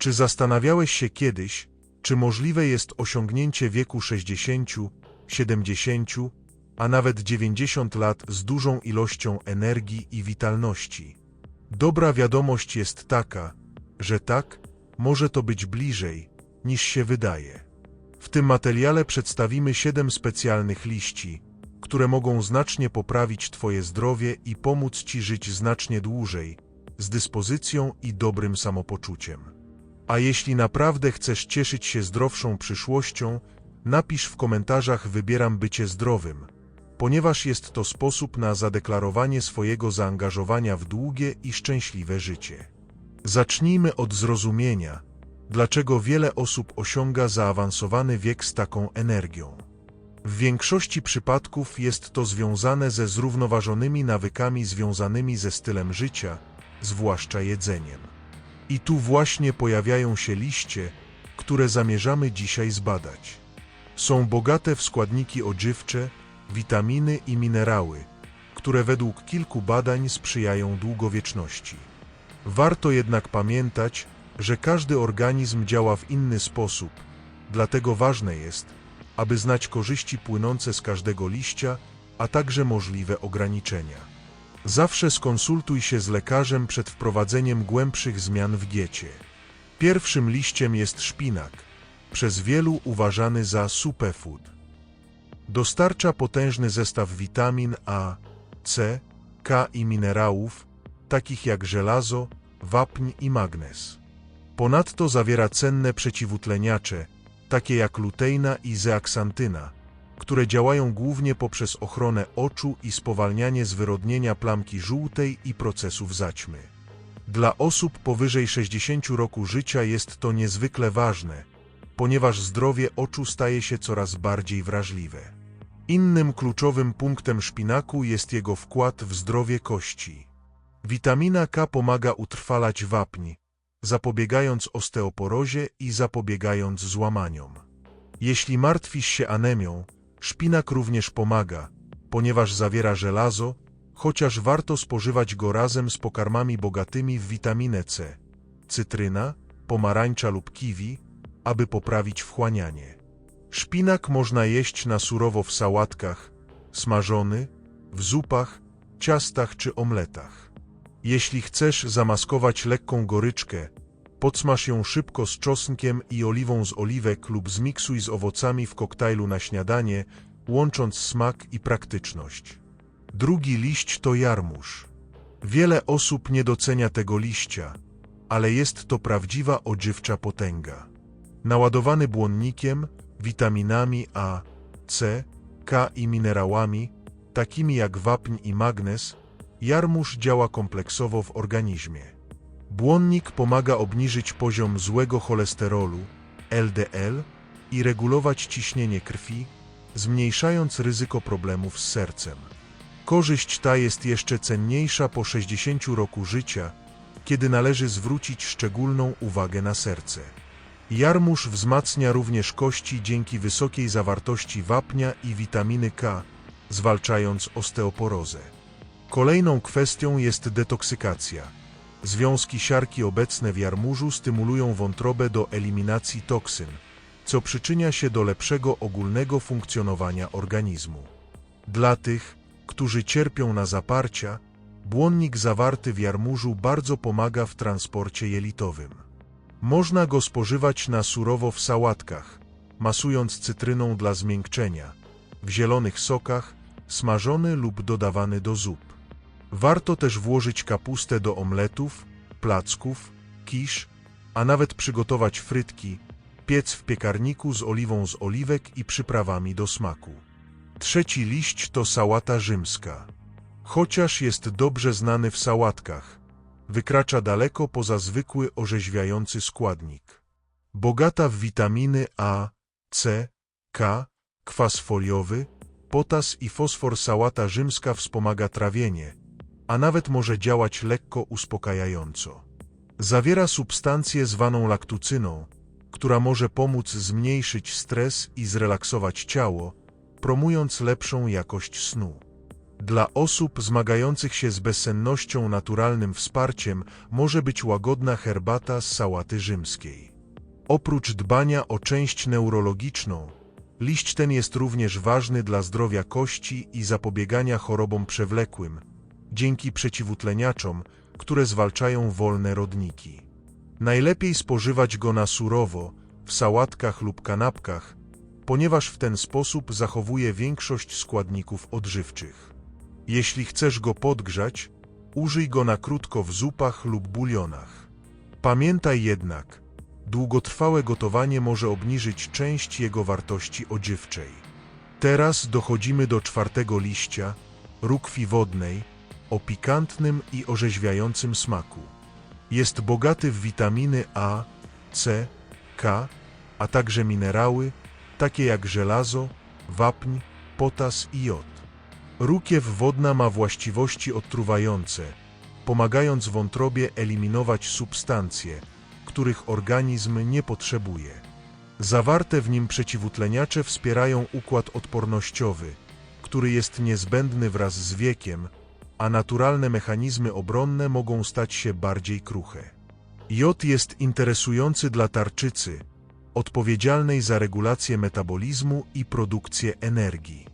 Czy zastanawiałeś się kiedyś, czy możliwe jest osiągnięcie wieku 60, 70, a nawet 90 lat z dużą ilością energii i witalności? Dobra wiadomość jest taka, że tak, może to być bliżej, niż się wydaje. W tym materiale przedstawimy 7 specjalnych liści, które mogą znacznie poprawić Twoje zdrowie i pomóc Ci żyć znacznie dłużej, z dyspozycją i dobrym samopoczuciem. A jeśli naprawdę chcesz cieszyć się zdrowszą przyszłością, napisz w komentarzach Wybieram bycie zdrowym, ponieważ jest to sposób na zadeklarowanie swojego zaangażowania w długie i szczęśliwe życie. Zacznijmy od zrozumienia, dlaczego wiele osób osiąga zaawansowany wiek z taką energią. W większości przypadków jest to związane ze zrównoważonymi nawykami związanymi ze stylem życia, zwłaszcza jedzeniem. I tu właśnie pojawiają się liście, które zamierzamy dzisiaj zbadać. Są bogate w składniki odżywcze, witaminy i minerały, które według kilku badań sprzyjają długowieczności. Warto jednak pamiętać, że każdy organizm działa w inny sposób, dlatego ważne jest, aby znać korzyści płynące z każdego liścia, a także możliwe ograniczenia. Zawsze skonsultuj się z lekarzem przed wprowadzeniem głębszych zmian w diecie. Pierwszym liściem jest szpinak, przez wielu uważany za superfood. Dostarcza potężny zestaw witamin A, C, K i minerałów, takich jak żelazo, wapń i magnez. Ponadto zawiera cenne przeciwutleniacze, takie jak luteina i zeaksantyna, które działają głównie poprzez ochronę oczu i spowalnianie zwyrodnienia plamki żółtej i procesów zaćmy. Dla osób powyżej 60 roku życia jest to niezwykle ważne, ponieważ zdrowie oczu staje się coraz bardziej wrażliwe. Innym kluczowym punktem szpinaku jest jego wkład w zdrowie kości. Witamina K pomaga utrwalać wapń, zapobiegając osteoporozie i zapobiegając złamaniom. Jeśli martwisz się anemią, szpinak również pomaga, ponieważ zawiera żelazo, chociaż warto spożywać go razem z pokarmami bogatymi w witaminę C, cytryna, pomarańcza lub kiwi, aby poprawić wchłanianie. Szpinak można jeść na surowo w sałatkach, smażony, w zupach, ciastach czy omletach. Jeśli chcesz zamaskować lekką goryczkę, podsmaż ją szybko z czosnkiem i oliwą z oliwek lub zmiksuj z owocami w koktajlu na śniadanie, łącząc smak i praktyczność. Drugi liść to jarmuż. Wiele osób nie docenia tego liścia, ale jest to prawdziwa odżywcza potęga. Naładowany błonnikiem, witaminami A, C, K i minerałami, takimi jak wapń i magnez, jarmuż działa kompleksowo w organizmie. Błonnik pomaga obniżyć poziom złego cholesterolu, LDL, i regulować ciśnienie krwi, zmniejszając ryzyko problemów z sercem. Korzyść ta jest jeszcze cenniejsza po 60 roku życia, kiedy należy zwrócić szczególną uwagę na serce. Jarmuż wzmacnia również kości dzięki wysokiej zawartości wapnia i witaminy K, zwalczając osteoporozę. Kolejną kwestią jest detoksykacja. Związki siarki obecne w jarmużu stymulują wątrobę do eliminacji toksyn, co przyczynia się do lepszego ogólnego funkcjonowania organizmu. Dla tych, którzy cierpią na zaparcia, błonnik zawarty w jarmużu bardzo pomaga w transporcie jelitowym. Można go spożywać na surowo w sałatkach, masując cytryną dla zmiękczenia, w zielonych sokach, smażony lub dodawany do zup. Warto też włożyć kapustę do omletów, placków, kisz, a nawet przygotować frytki, piec w piekarniku z oliwą z oliwek i przyprawami do smaku. Trzeci liść to sałata rzymska. Chociaż jest dobrze znany w sałatkach, wykracza daleko poza zwykły orzeźwiający składnik. Bogata w witaminy A, C, K, kwas foliowy, potas i fosfor sałata rzymska wspomaga trawienie, a nawet może działać lekko uspokajająco. Zawiera substancję zwaną laktucyną, która może pomóc zmniejszyć stres i zrelaksować ciało, promując lepszą jakość snu. Dla osób zmagających się z bezsennością naturalnym wsparciem może być łagodna herbata z sałaty rzymskiej. Oprócz dbania o część neurologiczną, liść ten jest również ważny dla zdrowia kości i zapobiegania chorobom przewlekłym, dzięki przeciwutleniaczom, które zwalczają wolne rodniki. Najlepiej spożywać go na surowo, w sałatkach lub kanapkach, ponieważ w ten sposób zachowuje większość składników odżywczych. Jeśli chcesz go podgrzać, użyj go na krótko w zupach lub bulionach. Pamiętaj jednak, długotrwałe gotowanie może obniżyć część jego wartości odżywczej. Teraz dochodzimy do czwartego liścia, rukwi wodnej, o pikantnym i orzeźwiającym smaku. Jest bogaty w witaminy A, C, K, a także minerały, takie jak żelazo, wapń, potas i jod. Rukiew wodna ma właściwości odtruwające, pomagając wątrobie eliminować substancje, których organizm nie potrzebuje. Zawarte w nim przeciwutleniacze wspierają układ odpornościowy, który jest niezbędny wraz z wiekiem, a naturalne mechanizmy obronne mogą stać się bardziej kruche. Jod jest interesujący dla tarczycy, odpowiedzialnej za regulację metabolizmu i produkcję energii.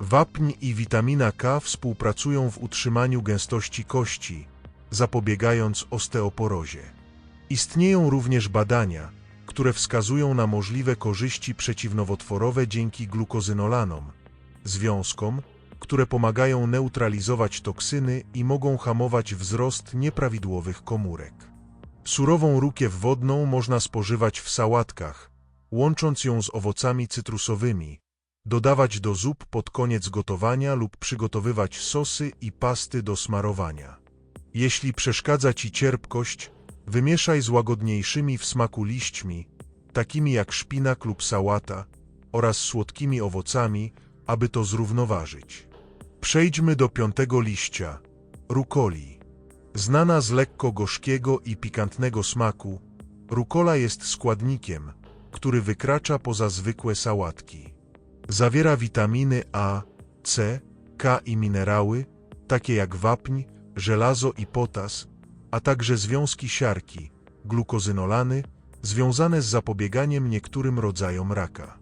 Wapń i witamina K współpracują w utrzymaniu gęstości kości, zapobiegając osteoporozie. Istnieją również badania, które wskazują na możliwe korzyści przeciwnowotworowe dzięki glukozynolanom, związkom, które pomagają neutralizować toksyny i mogą hamować wzrost nieprawidłowych komórek. Surową rukiew wodną można spożywać w sałatkach, łącząc ją z owocami cytrusowymi, dodawać do zup pod koniec gotowania lub przygotowywać sosy i pasty do smarowania. Jeśli przeszkadza Ci cierpkość, wymieszaj z łagodniejszymi w smaku liśćmi, takimi jak szpinak lub sałata, oraz słodkimi owocami, aby to zrównoważyć. Przejdźmy do piątego liścia, rukoli. Znana z lekko gorzkiego i pikantnego smaku, rukola jest składnikiem, który wykracza poza zwykłe sałatki. Zawiera witaminy A, C, K i minerały, takie jak wapń, żelazo i potas, a także związki siarki, glukozynolany, związane z zapobieganiem niektórym rodzajom raka.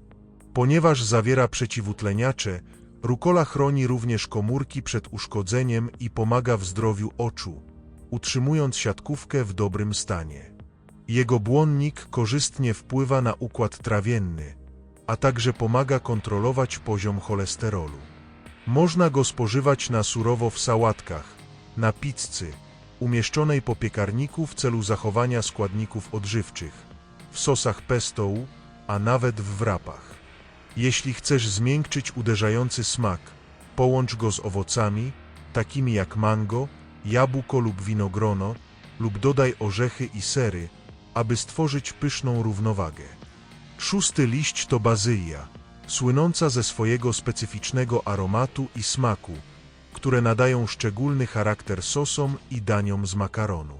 Ponieważ zawiera przeciwutleniacze, rukola chroni również komórki przed uszkodzeniem i pomaga w zdrowiu oczu, utrzymując siatkówkę w dobrym stanie. Jego błonnik korzystnie wpływa na układ trawienny, a także pomaga kontrolować poziom cholesterolu. Można go spożywać na surowo w sałatkach, na pizzy, umieszczonej po piekarniku w celu zachowania składników odżywczych, w sosach pesto, a nawet w wrapach. Jeśli chcesz zmiękczyć uderzający smak, połącz go z owocami, takimi jak mango, jabłko lub winogrono, lub dodaj orzechy i sery, aby stworzyć pyszną równowagę. Szósty liść to bazylia, słynąca ze swojego specyficznego aromatu i smaku, które nadają szczególny charakter sosom i daniom z makaronu.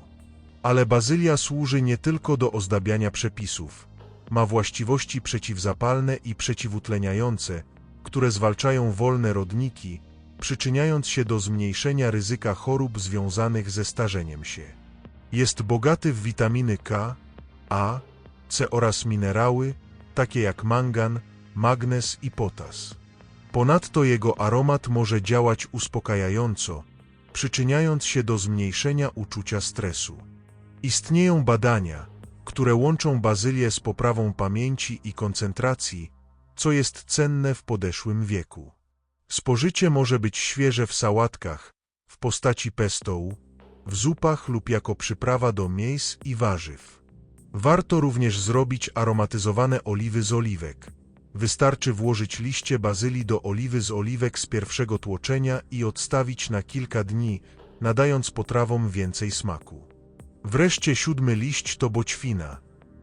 Ale bazylia służy nie tylko do ozdabiania przepisów. Ma właściwości przeciwzapalne i przeciwutleniające, które zwalczają wolne rodniki, przyczyniając się do zmniejszenia ryzyka chorób związanych ze starzeniem się. Jest bogaty w witaminy K, A, C oraz minerały, takie jak mangan, magnez i potas. Ponadto jego aromat może działać uspokajająco, przyczyniając się do zmniejszenia uczucia stresu. Istnieją badania, które łączą bazylię z poprawą pamięci i koncentracji, co jest cenne w podeszłym wieku. Spożycie może być świeże w sałatkach, w postaci pesto, w zupach lub jako przyprawa do mięs i warzyw. Warto również zrobić aromatyzowane oliwy z oliwek. Wystarczy włożyć liście bazylii do oliwy z oliwek z pierwszego tłoczenia i odstawić na kilka dni, nadając potrawom więcej smaku. Wreszcie siódmy liść to boćwina,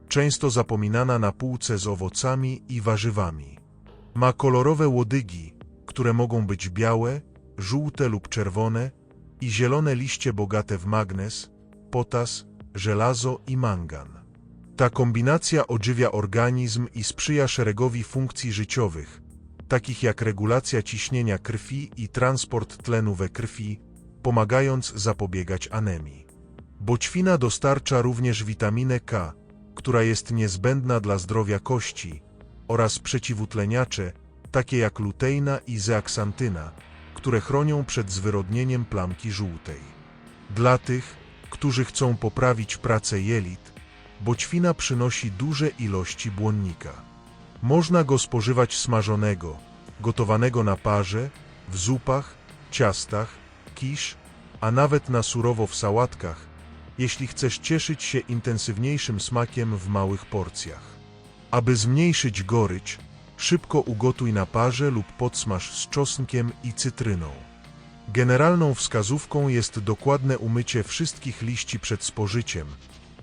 często zapominana na półce z owocami i warzywami. Ma kolorowe łodygi, które mogą być białe, żółte lub czerwone i zielone liście bogate w magnez, potas, żelazo i mangan. Ta kombinacja odżywia organizm i sprzyja szeregowi funkcji życiowych, takich jak regulacja ciśnienia krwi i transport tlenu we krwi, pomagając zapobiegać anemii. Boćwina dostarcza również witaminę K, która jest niezbędna dla zdrowia kości, oraz przeciwutleniacze, takie jak luteina i zeaksantyna, które chronią przed zwyrodnieniem plamki żółtej. Dla tych, którzy chcą poprawić pracę jelit, boćwina przynosi duże ilości błonnika. Można go spożywać smażonego, gotowanego na parze, w zupach, ciastach, kisz, a nawet na surowo w sałatkach, jeśli chcesz cieszyć się intensywniejszym smakiem w małych porcjach. Aby zmniejszyć gorycz, szybko ugotuj na parze lub podsmaż z czosnkiem i cytryną. Generalną wskazówką jest dokładne umycie wszystkich liści przed spożyciem,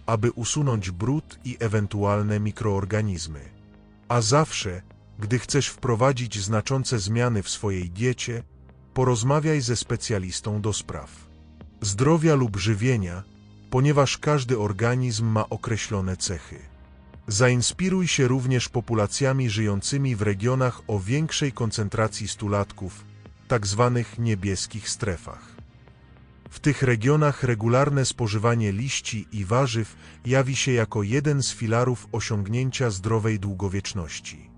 aby usunąć brud i ewentualne mikroorganizmy. A zawsze, gdy chcesz wprowadzić znaczące zmiany w swojej diecie, porozmawiaj ze specjalistą do spraw zdrowia lub żywienia, ponieważ każdy organizm ma określone cechy. Zainspiruj się również populacjami żyjącymi w regionach o większej koncentracji stulatków, tak zwanych niebieskich strefach. W tych regionach regularne spożywanie liści i warzyw jawi się jako jeden z filarów osiągnięcia zdrowej długowieczności.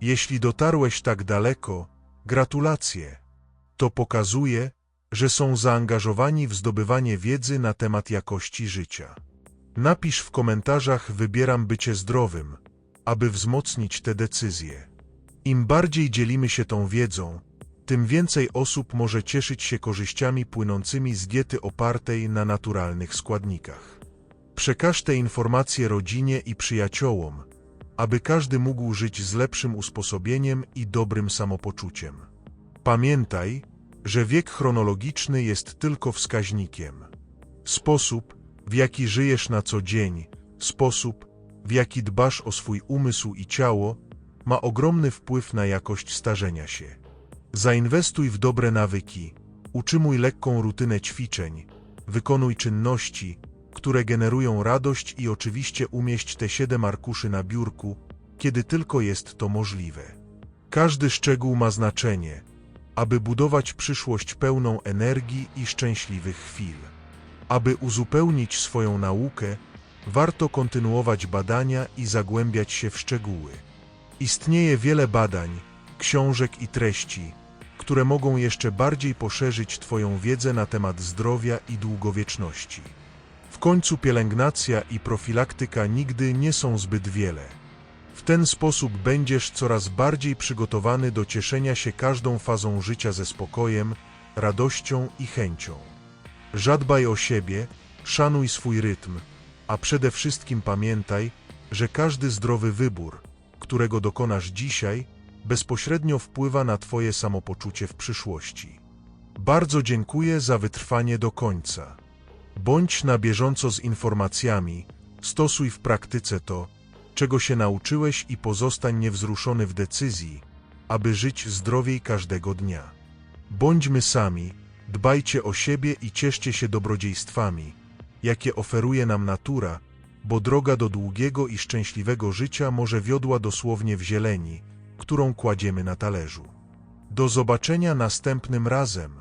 Jeśli dotarłeś tak daleko, gratulacje. To pokazuje, że są zaangażowani w zdobywanie wiedzy na temat jakości życia. Napisz w komentarzach wybieram bycie zdrowym, aby wzmocnić te decyzje. Im bardziej dzielimy się tą wiedzą, tym więcej osób może cieszyć się korzyściami płynącymi z diety opartej na naturalnych składnikach. Przekaż te informacje rodzinie i przyjaciołom, aby każdy mógł żyć z lepszym usposobieniem i dobrym samopoczuciem. Pamiętaj, że wiek chronologiczny jest tylko wskaźnikiem. Sposób, w jaki żyjesz na co dzień, sposób, w jaki dbasz o swój umysł i ciało, ma ogromny wpływ na jakość starzenia się. Zainwestuj w dobre nawyki, utrzymuj lekką rutynę ćwiczeń, wykonuj czynności, które generują radość i oczywiście umieść te siedem arkuszy na biurku, kiedy tylko jest to możliwe. Każdy szczegół ma znaczenie, aby budować przyszłość pełną energii i szczęśliwych chwil. Aby uzupełnić swoją naukę, warto kontynuować badania i zagłębiać się w szczegóły. Istnieje wiele badań, książek i treści, które mogą jeszcze bardziej poszerzyć Twoją wiedzę na temat zdrowia i długowieczności. W końcu pielęgnacja i profilaktyka nigdy nie są zbyt wiele. W ten sposób będziesz coraz bardziej przygotowany do cieszenia się każdą fazą życia ze spokojem, radością i chęcią. Żadbaj o siebie, szanuj swój rytm, a przede wszystkim pamiętaj, że każdy zdrowy wybór, którego dokonasz dzisiaj, bezpośrednio wpływa na Twoje samopoczucie w przyszłości. Bardzo dziękuję za wytrwanie do końca. Bądź na bieżąco z informacjami, stosuj w praktyce to, czego się nauczyłeś i pozostań niewzruszony w decyzji, aby żyć zdrowiej każdego dnia. Bądźmy sami, dbajcie o siebie i cieszcie się dobrodziejstwami, jakie oferuje nam natura, bo droga do długiego i szczęśliwego życia może wiodła dosłownie w zieleni, którą kładziemy na talerzu. Do zobaczenia następnym razem.